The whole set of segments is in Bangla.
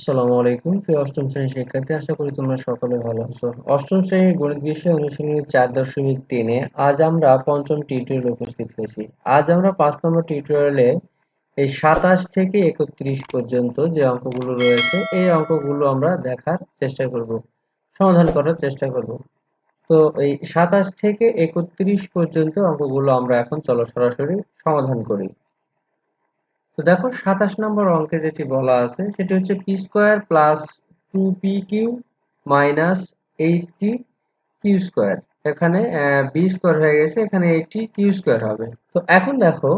আসসালামু আলাইকুম। প্রিয় অষ্টম শ্রেণির শিক্ষার্থী, আশা করি তোমরা সকলে ভালো আছো। অষ্টম শ্রেণির গণিত বিষয় অনুশীলনী চার দশমিক তিনে আজ আমরা পঞ্চম টিউটোরিয়াল উপস্থিত হয়েছি। আজ আমরা পাঁচ নম্বর টিউটোরিয়ালে এই সাতাশ থেকে একত্রিশ পর্যন্ত যে অঙ্কগুলো রয়েছে, এই অঙ্কগুলো আমরা দেখার চেষ্টা করব, সমাধান করার চেষ্টা করব। তো এই সাতাশ থেকে একত্রিশ পর্যন্ত অঙ্কগুলো আমরা এখন চলো সরাসরি সমাধান করি। তো দেখো সাতাশ নম্বর অঙ্কে যেটি বলা আছে, সেটি হচ্ছে P square plus two P Q minus eighty Q square এখানে বি স্কোয়ার হয়ে গেছে, এখানে এইটটি কিউ স্কোয়ার হবে। তো এখন দেখো,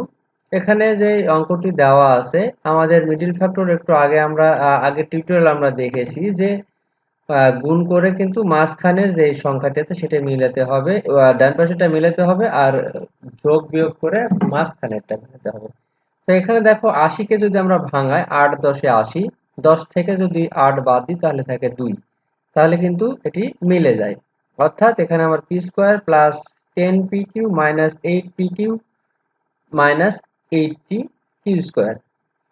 এখানে যে অঙ্কটি দেওয়া আছে, আমাদের মিডিল ফ্যাক্টর একটু আগে আমরা আগে টিউটোরিয়াল আমরা দেখেছি যে গুণ করে কিন্তু মাঝখানের যে সংখ্যাটি আছে, সেটা মিলাতে হবে ডান পাশেটা মিলাতে হবে, আর যোগ বিয়োগ করে মাঝখানেরটা মিলাতে হবে। তো এখানে দেখো আশিকে যদি আমরা ভাঙাই, আট দশে আশি, দশ থেকে যদি আট বাদ দিই, তাহলে থাকে দুই। তাহলে কিন্তু এটি মিলে যায়। অর্থাৎ এখানে আমার P square plus ten P Q minus eight P Q minus eighty Q square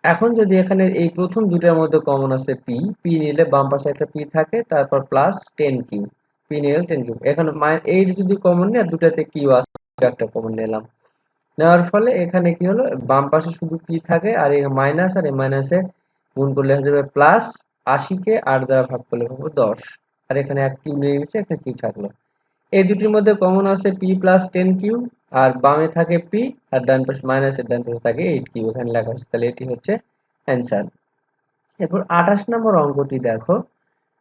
এখন যদি এখানে এই প্রথম দুটার মধ্যে কমন আছে পি পি নিলে বাম পাশে একটা পি থাকে, তারপর প্লাস টেন কিউ পি নিলে টেন কিউ এখানে এইট যদি কমন নেই, আর দুটাতে কিউ আসে একটা কমন নিলাম। নেওয়ার ফলে এখানে কি হলো? বাম পাশে শুধু পি থাকে? আর এই মাইনাস আর এই মাইনাসে গুণ করলে হয়ে যাবে প্লাস আশিকে আট দ্বারা ভাগ করলে পাবো দশ। আর এখানে এক কিউ নিয়ে গেছে এখানে কিউ থাকল? এই দুটির মধ্যে কমন আছে পি প্লাস টেন কিউ আর বামে থাকে পি আর ডান পাশে মাইনাসের ডান পাশে থাকে এইট কিউ এখানে লেখা আছে, তাহলে এটি হচ্ছে অ্যান্সার এরপর আঠাশ নম্বর অঙ্কটি দেখো।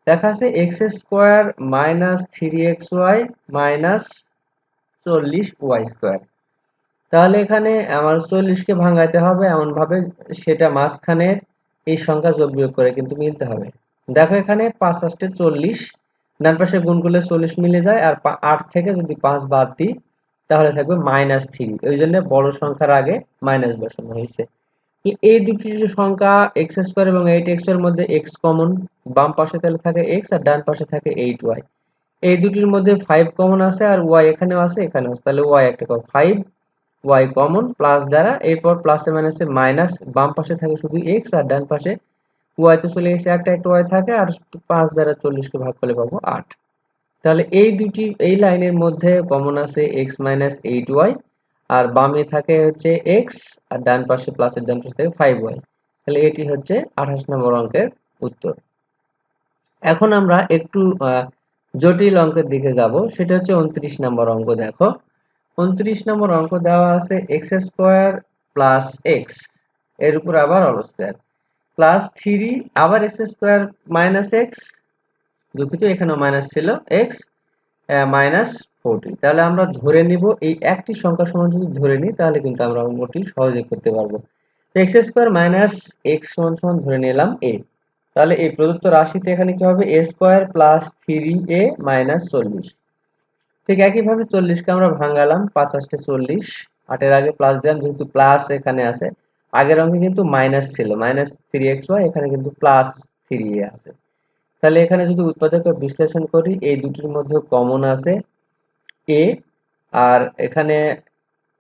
দেখা আছে X square minus three X Y minus চল্লিশ ওয়াই স্কোয়ার তাহলে এখানে আমার চল্লিশকে ভাঙাইতে হবে এমন ভাবে সেটা মাঝখানে এই সংখ্যা যোগ বিয়োগ করে কিন্তু মিলতে হবে। দেখো এখানে পাঁচ আষ্টে চল্লিশ, ডান পাশে গুণ করলে চল্লিশ মিলে যায়, আর আট থেকে যদি পাঁচ বাদ দিই, তাহলে থাকবে মাইনাস থ্রি ওই জন্য বড় সংখ্যার আগে মাইনাস বসানো হয়েছে। এই দুটি সংখ্যা এক্স স্কোয়ার এবং এইট এক্সের মধ্যে এক্স কমন বাম পাশে তাহলে থাকে এক্স আর ডান পাশে থাকে এইট ওয়াই এই দুটির মধ্যে ফাইভ কমন আছে আর ওয়াই এখানেও আছে এখানেও আছে। তাহলে ওয়াই একটা ফাইভ ওয়াই কমন প্লাস দ্বারা, এরপর প্লাসে মাইনাসে মাইনাস বাম পাশে থাকে শুধু এক্স আর ডান পাশে ওয়াই তো চলে গেছে একটা একটা ওয়াই থাকে আর পাঁচ দ্বারা চল্লিশকে ভাগ করলে পাবো আট। তাহলে এই দুটি, এই লাইনের মধ্যে কমন আছে এক্স মাইনাস এইট ওয়াই আর বামে থাকে হচ্ছে এক্স আর ডান পাশে প্লাসের ডান পাশে থাকে ফাইভ ওয়াই তাহলে এটি হচ্ছে আঠাশ নম্বর অঙ্কের উত্তর। এখন আমরা একটু জটিল অঙ্কের দিকে যাব, সেটা হচ্ছে উনত্রিশ নম্বর অঙ্ক, দেখো। উনত্রিশ নম্বর অঙ্ক দেওয়া আছে এক্স স্কোয়ার প্লাস এক্সের উপর আবার অল স্কোয়ার। প্লাস থ্রি আবার এক্স স্কোয়ার মাইনাস এক্স দুঃখিত, এখানেও মাইনাস ছিল এক্স মাইনাস ফোরটি। তাহলে আমরা ধরে নিব, এই একটি সংখ্যা সমান যদি ধরে নিই, তাহলে কিন্তু আমরা অঙ্কটি সহজে করতে পারব। এক্স স্কোয়ার মাইনাস এক্স সমান সমান ধরে নিলাম এ তাহলে এই প্রদত্ত রাশিতে এখানে কি হবে? A square plus three A minus চল্লিশ। ঠিক একইভাবে চল্লিশকে আমরা ভাঙালাম পাঁচ চল্লিশ, আটের আগে প্লাস দিলাম, যেহেতু প্লাস এখানে আছে। আগের অঙ্কে কিন্তু মাইনাস ছিল মাইনাস থ্রি এক্স ওয়াই এখানে কিন্তু প্লাস থ্রি এ আছে। তাহলে এখানে যদি উৎপাদক বিশ্লেষণ করি, এই দুটির মধ্যে কমন আছে এ আর এখানে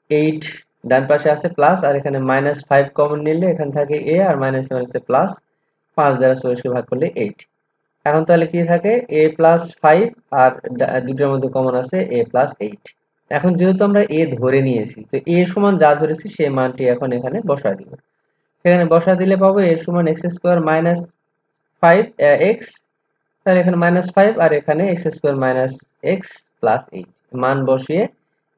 এইট ডান পাশে আছে প্লাস আর এখানে মাইনাস ফাইভ কমন নিলে এখানে থাকে এ আর মাইনাস মাইনাসে প্লাস পাঁচ দ্বারা চল্লিশকে ভাগ করলে এইট এখন তাহলে কি থাকে? এ প্লাস ফাইভ আর দুটোর মধ্যে কমন আছে এ প্লাস এইট এখন যেহেতু আমরা এ ধরে নিয়েছি, তো এ সমান যা ধরেছি সেই মানটি এখন এখানে বসা দিব। এখানে বসা দিলে পাবো এ সমান X square minus five X তাহলে এখানে মাইনাস ফাইভ আর এখানে X square minus X plus eight মান বসিয়ে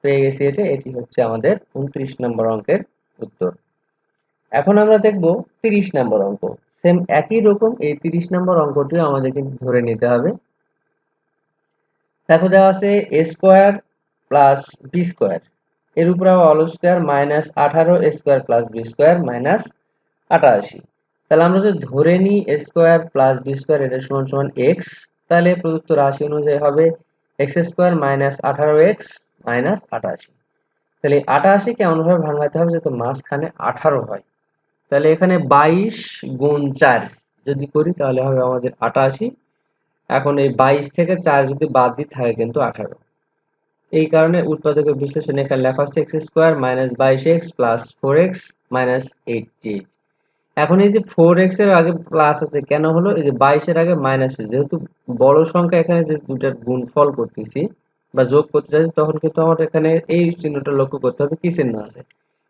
পেয়ে গেছি এটা, এটি হচ্ছে আমাদের উনত্রিশ নম্বর অঙ্কের উত্তর। এখন আমরা দেখব তিরিশ নম্বর অঙ্ক। সেম একই রকম এই তিরিশ নম্বর অঙ্কটিও আমাদের কিন্তু ধরে নিতে হবে। দেখো দেওয়া আছে A square plus B square এর উপর অল স্কোয়ার মাইনাস আঠারো square plus B square minus আটাশি। তাহলে আমরা যদি ধরে নিই স্কোয়ার প্লাস বি স্কোয়ার এটা সমান সমান এক্স তাহলে প্রদত্ত রাশি অনুযায়ী হবে এক্স স্কোয়ার মাইনাস আঠারো এক্স মাইনাস আটাশি। তাহলে আটাশিকে এমনভাবে ভাঙাতে হবে যাতে মাঝখানে আঠারো হয়। তাহলে এখানে বাইশ গুণ চার যদি করি, তাহলে হবে আমাদের আটাশি। এখন এই বাইশ থেকে চার যদি বাদ দিই থাকে কিন্তু আঠারো। এই কারণে উৎপাদকের বিশ্লেষণ এখানে লেখা হচ্ছে এক্স স্কোয়ার মাইনাস বাইশ X plus four X minus eighty. এখন এই যে ফোর এক্সের আগে প্লাস আছে, কেন হলো? এই যে বাইশের আগে মাইনাস যেহেতু বড় সংখ্যা এখানে যে দুটার গুণফল করতেছি বা যোগ করতে চাইছি, তখন কিন্তু আমার এখানে এই চিহ্নটা লক্ষ্য করতে হবে কি চিহ্ন আছে?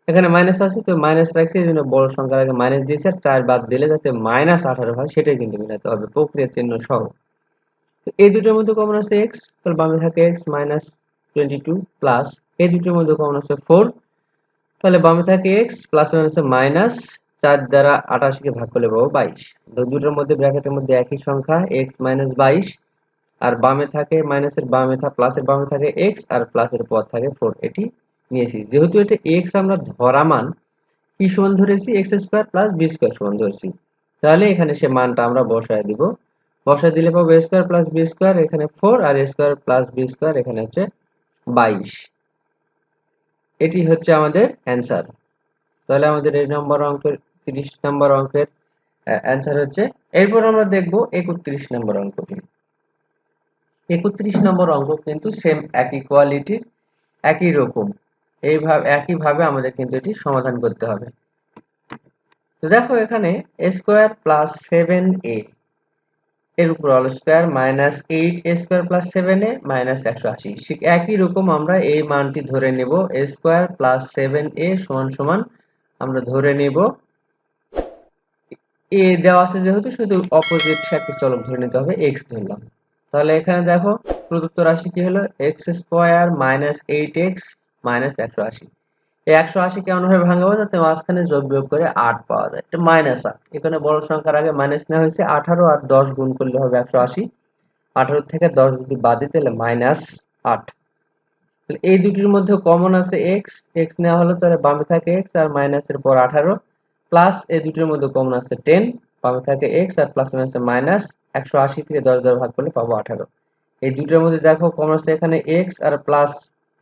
এখানে মাইনাস আছে, তো মাইনাস রাখছি, এই জন্য বড় সংখ্যার আগে মাইনাস দিয়েছি, আর চার বাদ দিলে যাতে মাইনাস আঠারো হয়, সেটাই কিন্তু মিলাতে হবে, প্রক্রিয়া চিহ্ন সহ। তো এই দুটোর মধ্যে কমন আছে এক্স তাহলে বামে থাকে X minus twenty two plus এই দুটোর মধ্যে কমন আছে ফোর তাহলে বামে থাকে এক্স প্লাস আছে মাইনাস চার দ্বারা আঠাশকে ভাগ করলে পাবো বাইশ। দুটোর মধ্যে ব্র্যাকেটের মধ্যে একই সংখ্যা এক্স মাইনাস বাইশ, আর বামে থাকে মাইনাসের বামে থাকে প্লাসের বামে থাকে এক্স আর প্লাসের পর থাকে ফোর এটি নিয়েছি। যেহেতু এটা এক্স আমরা ধরা মান, কি সমান ধরেছি? X square plus B square সমান ধরেছি। তাহলে এখানে সে মানটা আমরা বসায় দিব। বসায় দিলে পাবো স্কোয়ার প্লাস বি স্কোয়ার এখানে ফোর আর স্কোয়ার প্লাস বি স্কোয়ার এখানে হচ্ছে বাইশ। এটি হচ্ছে আমাদের অ্যান্সার তাহলে আমাদের এই নম্বর অঙ্কের, তিরিশ নম্বর অঙ্কের অ্যান্সার হচ্ছে, এরপর আমরা দেখব একত্রিশ নম্বর অঙ্কটি। একত্রিশ নম্বর অঙ্ক কিন্তু সেম একই কোয়ালিটির একই রকম। এইভাবে, একইভাবে আমাদের কিন্তু এটি সমাধান করতে হবে। তো দেখো এখানে স্কোয়ার প্লাস সেভেন এ এর উপর all square minus eight A square plus seven A minus একশো আশি। একই রকম আমরা এই মানটি ধরে নেব স্কোয়ার প্লাস সেভেন এ সমান সমান আমরা ধরে নেব। এ দেওয়া আছে যেহেতু, শুধু অপোজিট সাথে চলক ধরে নিতে হবে এক্স ধরলাম। তাহলে এখানে দেখো, প্রদত্ত রাশি কি হলো? X square minus eight X minus একশো আশি। এই একশো আশি কেমন ভাবে ভাঙাবো? যাতে মাঝখানে যোগ বিয়োগ করে আট পাওয়া যায়। এটা মাইনাস আট। এখানে বড় সংখ্যার আগে মাইনাস নেওয়া হয়েছে। আঠারো আর দশ গুণ করলে হবে একশো আশি। আঠারো থেকে দশ যদি বাদ দিতে তাহলে মাইনাস আট। এই দুটির মধ্যে কমন আছে এক্স এক্স নেওয়া হলো তাহলে বামে থাকে এক্স আর মাইনাসের পর আঠারো। প্লাস এই দুটির মধ্যে কমন আছে টেন বামে থাকে এক্স আর প্লাস মাইনাসে মাইনাস একশো আশি থেকে দশ দ্বারা ভাগ করলে পাবো আঠারো। এই দুটোর মধ্যে দেখো কমন আছে এখানে এক্স আর প্লাস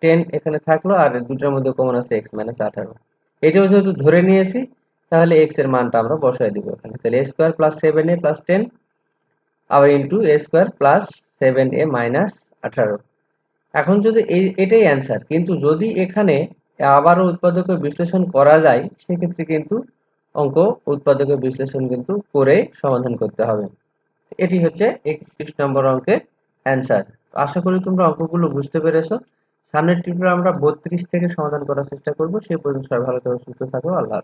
টেন এখানে থাকল আর দুটোর মধ্যে কমন আছে এক্স মাইনাস আঠারো। এটাও যেহেতু ধরে নিয়েছি, তাহলে এক্সের মানটা আমরা বসায় দিব এখানে। তাহলে A square plus seven A plus ten আবার into A square plus seven A minus আঠারো। এখন যদি এই, এটাই অ্যান্সার কিন্তু যদি এখানে আবারও উৎপাদকের বিশ্লেষণ করা যায়, সেক্ষেত্রে কিন্তু অঙ্ক উৎপাদকের বিশ্লেষণ কিন্তু করে সমাধান করতে হবে। এটি হচ্ছে একত্রিশ নম্বর অঙ্কের অ্যান্সার আশা করি তোমরা অঙ্কগুলো বুঝতে পেরেছ। সামনের টিউটোরিয়ালে আমরা বত্রিশ থেকে সমাধান করার চেষ্টা করব। সেই পর্যন্ত সবাই ভালো থাকো, সুস্থ থাকো, আল্লাহ